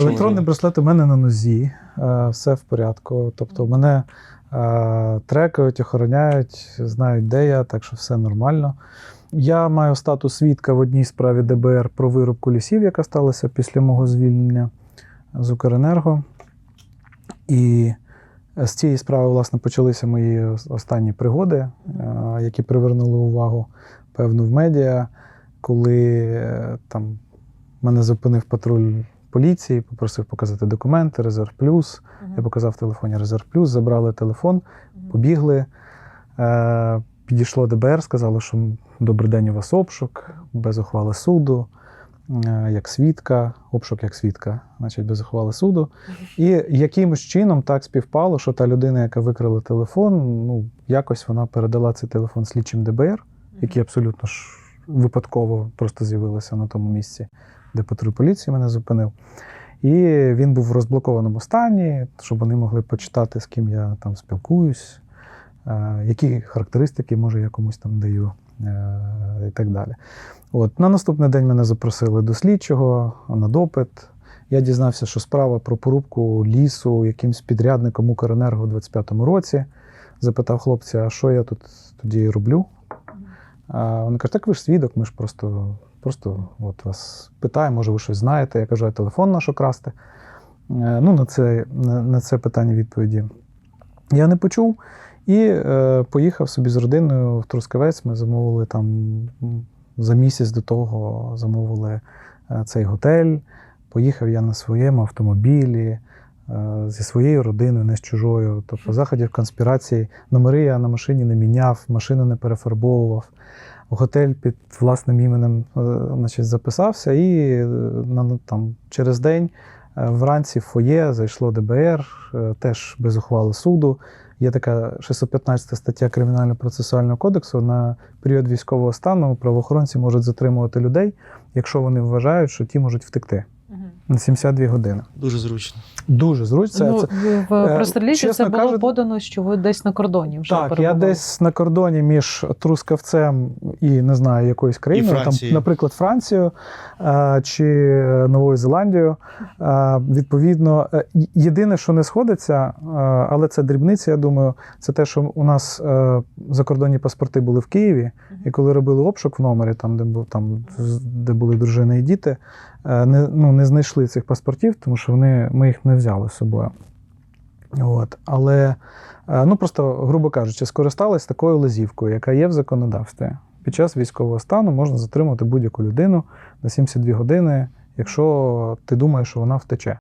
Електронний браслет у мене на нозі, е, все в порядку. Тобто мене е, трекають, охороняють, знають, де я, так що все нормально. Я маю статус свідка в одній справі ДБР про вирубку лісів, яка сталася після мого звільнення з Укренерго. І з цієї справи, власне, почалися мої останні пригоди, е, які привернули увагу певну в медіа, коли там мене зупинив патруль поліції, попросив показати документи, Резерв Плюс. Я показав в телефоні Резерв Плюс, забрали телефон, побігли. Е, підійшло ДБР, сказало, що добрий день у вас обшук, без ухвали суду, е, як свідка, обшук як свідка, значить без ухвали суду. І якимось чином так співпало, що та людина, яка викрила телефон, ну, якось вона передала цей телефон слідчим ДБР, які абсолютно ж випадково просто з'явилися на тому місці, де патруль поліції мене зупинив. І він був в розблокованому стані, щоб вони могли почитати, з ким я там спілкуюсь, е, які характеристики, може, я комусь там даю е, і так далі. От. На наступний день мене запросили до слідчого на допит. Я дізнався, що справа про порубку лісу якимсь підрядником Укренерго у 25-му році. Запитав хлопця, а що я тут тоді роблю? А вони кажуть, так ви ж свідок, ми ж просто, просто от вас питаємо, може, ви щось знаєте. Я кажу, а телефон наш украсти. Е, Ну, на це, на, це питання відповіді я не почув. І е, поїхав собі з родиною в Трускавець. Ми замовили там за місяць до того замовили е, цей готель. Поїхав я на своєму автомобілі зі своєю родиною, не з чужою. Тобто заходів конспірації. Номери я на машині не міняв, машину не перефарбовував. В готель під власним іменем е, значить, записався, і е, там, через день е, вранці в фоє зайшло ДБР, е, теж без ухвали суду. Є така 615 стаття Кримінально-процесуального кодексу. На період військового стану правоохоронці можуть затримувати людей, якщо вони вважають, що ті можуть втекти 72 години. Дуже зручно. Дуже зручно. ну, Це, в е, простріліжі це було кажучи- подано, що ви десь на кордоні вже Так, я десь на кордоні між Трускавцем і не знаю якоюсь країною, там, наприклад, Францією е, чи Новою Зеландією. Е, Відповідно, єдине, що не сходиться, але це дрібниця, я думаю, це те, що у нас закордонні паспорти були в Києві, і коли робили обшук в номері, там, де був там, де були дружини і діти, не, ну, не знайшли цих паспортів, тому що вони, ми їх не взяли з собою. От. Але, е, ну просто, грубо кажучи, скористалися такою лазівкою, яка є в законодавстві. Під час військового стану можна затримати будь-яку людину на 72 години, якщо ти думаєш, що вона втече.